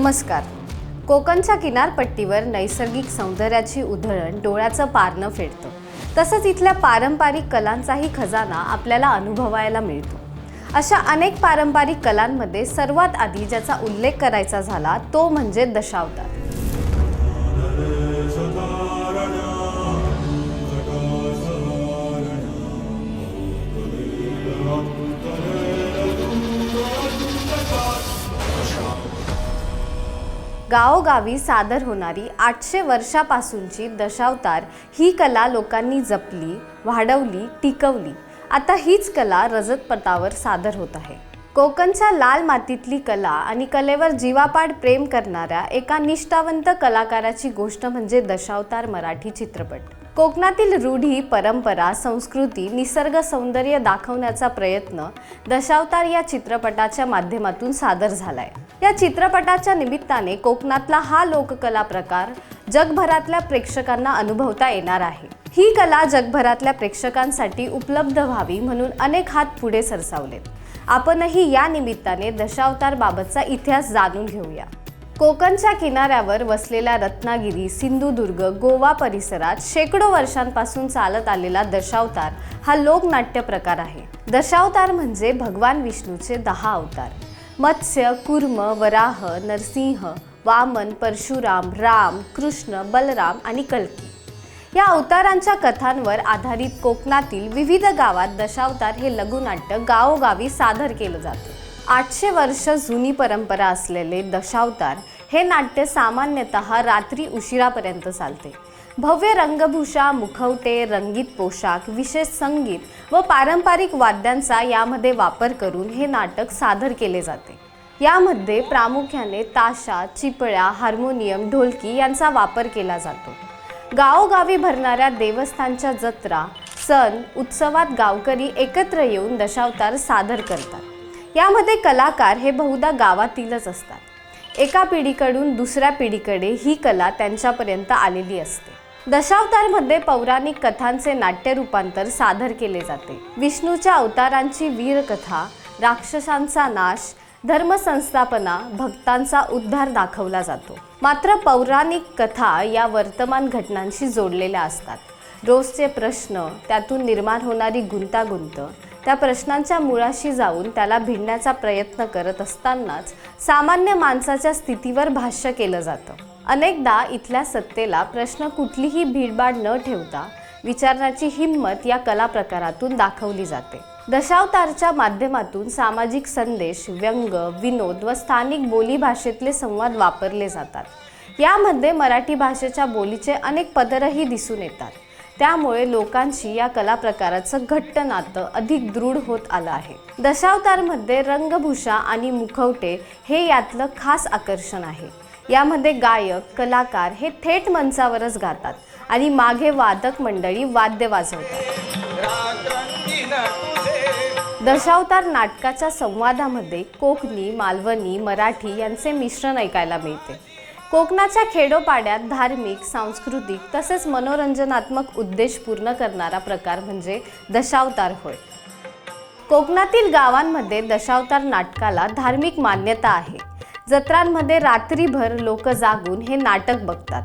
नमस्कार. कोकणच्या किनारपट्टीवर नैसर्गिक सौंदर्याची उधळण डोळ्याचं पारणं फेडतं. तसंच इथल्या पारंपरिक कलांचाही खजाना आपल्याला अनुभवायला मिळतो. अशा अनेक पारंपरिक कलांमध्ये सर्वात आधी ज्याचा उल्लेख करायचा झाला तो म्हणजे दशावतार. गावोगावी सादर होणारी आठशे वर्षापासूनची दशावतार ही कला लोकांनी जपली वाढवली टिकवली. आता हीच कला रजतपटावर सादर होत आहे. कोकणच्या लाल मातीतली कला आणि कलेवर जीवापाड प्रेम करणाऱ्या एका निष्ठावंत कलाकाराची गोष्ट म्हणजे दशावतार मराठी चित्रपट. कोकणातील रूढी परंपरा संस्कृती निसर्ग सौंदर्य दाखवण्याचा प्रयत्न दशावतार या चित्रपटाच्या माध्यमातून सादर झाला आहे या चित्रपटाच्या निमित्ताने कोकणातला हा लोककला प्रकार जगभरातल्या प्रेक्षकांना अनुभवता येणार आहे. ही कला जगभरातल्या प्रेक्षकांसाठी उपलब्ध व्हावी म्हणून अनेक हात पुढे सरसावलेत. आपणही या निमित्ताने दशावतार बाबतचा इतिहास जाणून घेऊया. कोकणच्या किनाऱ्यावर वसलेल्या रत्नागिरी सिंधुदुर्ग गोवा परिसरात शेकडो वर्षांपासून चालत आलेला दशावतार हा लोकनाट्य प्रकार आहे. दशावतार म्हणजे भगवान विष्णूचे दहा अवतार. मत्स्य कुर्म वराह नरसिंह वामन परशुराम राम कृष्ण बलराम आणि कल्की. या अवतारांच्या कथांवर आधारित कोकणातील विविध गावात दशावतार हे लघुनाट्य गावोगावी सादर केलं जातं. आठशे वर्ष जुनी परंपरा असलेले दशावतार हे नाट्य सामान्यतः रात्री उशिरापर्यंत चालते. भव्य रंगभूषा मुखवटे रंगीत पोशाख विशेष संगीत व पारंपरिक वाद्यांचा यामध्ये वापर करून हे नाटक सादर केले जाते. यामध्ये प्रामुख्याने ताशा चिपळ्या हार्मोनियम ढोलकी यांचा वापर केला जातो. गावोगावी भरणाऱ्या देवस्थानच्या जत्रा सण उत्सवात गावकरी एकत्र येऊन दशावतार सादर करतात. यामध्ये कलाकार हे बहुधा गावातीलच असतात. एका पिढीकडून दुसऱ्या पिढीकडे ही कला त्यांच्यापर्यंत आलेली असते. दशावतारमध्ये पौराणिक कथांचे नाट्य रूपांतर सादर केले जाते. विष्णूच्या अवतारांची वीरकथा राक्षसांचा नाश धर्मसंस्थापना भक्तांचा उद्धार दाखवला जातो. मात्र पौराणिक कथा या वर्तमान घटनांशी जोडलेल्या असतात. रोजचे प्रश्न त्यातून निर्माण होणारी गुंतागुंत त्या प्रश्नांच्या मुळाशी जाऊन त्याला भिडण्याचा प्रयत्न करत असतानाच सामान्य माणसाच्या स्थितीवर भाष्य केलं जातं. अनेकदा इथल्या सत्तेला प्रश्न कुठलीही भीडभाड न ठेवता विचारण्याची हिंमत या कला प्रकारातून दाखवली जाते. दशावतारच्या माध्यमातून सामाजिक संदेश व्यंग विनोद व स्थानिक बोली भाषेतले संवाद वापरले जातात. यामध्ये मराठी भाषेच्या बोलीचे अनेक पदरही दिसून येतात. त्यामुळे लोकांशी या कला प्रकाराचं घट्ट नातं अधिक दृढ होत आलं आहे. दशावतारमध्ये रंगभूषा आणि मुखवटे हे यातलं खास आकर्षण आहे. यामध्ये गायक कलाकार हे थेट मंचावरच गातात आणि मागे वादक मंडळी वाद्य वाजवतात. दशावतार नाटकाच्या संवादामध्ये कोकणी मालवणी मराठी यांचे मिश्रण ऐकायला मिळते. कोकणाच्या खेडोपाड्यात धार्मिक सांस्कृतिक तसेच मनोरंजनात्मक उद्देश पूर्ण करणारा प्रकार म्हणजे दशावतार होय. कोकणातील गावांमध्ये दशावतार नाटकाला धार्मिक मान्यता आहे. जत्रांमध्ये रात्रीभर लोक जागून हे नाटक बघतात.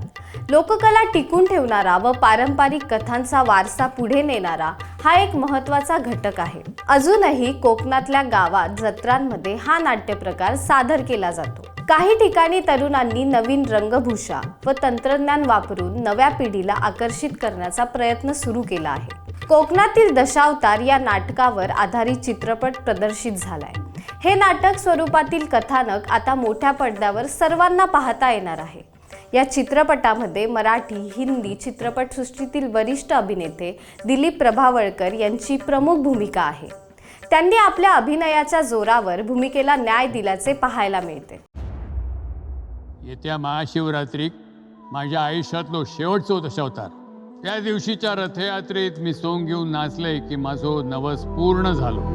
लोककला टिकून ठेवणारा व पारंपरिक कथांचा वारसा पुढे नेणारा हा एक महत्त्वाचा घटक आहे. अजूनही कोकणातल्या गावात जत्रांमध्ये हा नाट्यप्रकार सादर केला जातो. काही ठिकाणी तरुणांनी नवीन रंगभूषा व तंत्रज्ञान वापरून नव्या पिढीला आकर्षित करण्याचा प्रयत्न सुरू केला आहे. कोकणातील दशावतार या नाटकावर आधारित चित्रपट प्रदर्शित झालाय. हे नाटक स्वरूपातील कथानक आता मोठ्या पडद्यावर सर्वांना पाहता येणार आहे. या चित्रपटामध्ये मराठी हिंदी चित्रपटसृष्टीतील वरिष्ठ अभिनेते दिलीप प्रभावळकर यांची प्रमुख भूमिका आहे. त्यांनी आपल्या अभिनयाच्या जोरावर भूमिकेला न्याय दिल्याचे पाहायला मिळते. येत्या महाशिवरात्री माझ्या आयुष्यातलो शेवटचो दशावतार त्या दिवशीच्या रथयात्रेत मी सोंग घेऊन नाचले की माझो नवस पूर्ण झालो.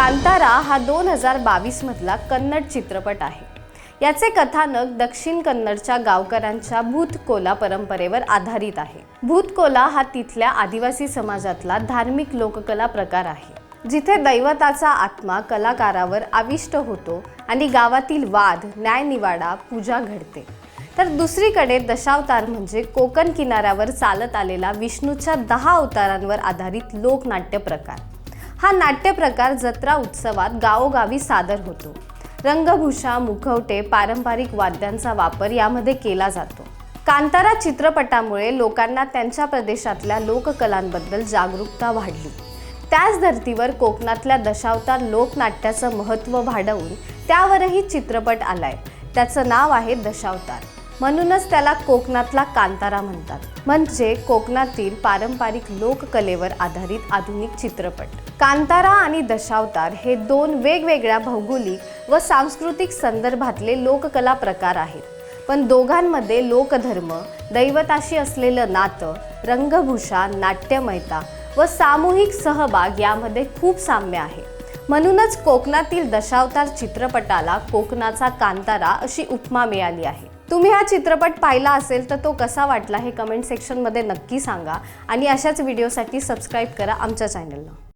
कांतारा हा दोन हजार बावीस मधला कन्नड चित्रपट आहे. याचे कथानक दक्षिण कन्नडच्या गावकऱ्यांच्या भूतकोला परंपरेवर आधारित आहे. भूतकोला हा तिथल्या आदिवासी समाजातला धार्मिक लोककला प्रकार आहे जिथे दैवताचा आत्मा कलाकारावर आविष्ट होतो आणि गावातील वाद न्यायनिवाडा पूजा घडते. तर दुसरीकडे दशावतार म्हणजे कोकण किनाऱ्यावर चालत आलेला विष्णूच्या दहा अवतारांवर आधारित लोकनाट्य प्रकार. हा नाट्य प्रकार जत्रा उत्सवात गावोगावी सादर होतो. रंगभूषा मुखवटे पारंपरिक वाद्यांचा वापर यामध्ये केला जातो. कांतारा चित्रपटामुळे लोकांना त्यांच्या प्रदेशातल्या लोककलांबद्दल जागरूकता वाढली. त्याच धर्तीवर कोकणातल्या दशावतार लोकनाट्याचं महत्त्व वाढवून त्यावरही चित्रपट आलाय. त्याचं नाव आहे दशावतार. म्हणूनच त्याला कोकणातला कांतारा म्हणतात. म्हणजे कोकणातील पारंपरिक लोककलेवर आधारित आधुनिक चित्रपट. कांतारा आणि दशावतार हे दोन वेगवेगळ्या भौगोलिक व सांस्कृतिक संदर्भातले लोककला प्रकार आहेत. पण दोघांमध्ये लोकधर्म दैवताशी असलेलं नातं रंगभूषा नाट्यमयता व सामूहिक सहभाग यामध्ये खूप साम्य आहे. म्हणूनच कोकणातील दशावतार चित्रपटाला कोकणाचा कांतारा अशी उपमा मिळाली आहे. तुम्ही हा चित्रपट पाहिला असेल तर तो कसा वाटला हे कमेंट सेक्शनमध्ये नक्की सांगा. आणि अशाच व्हिडिओसाठी सबस्क्राईब करा आमच्या चॅनलला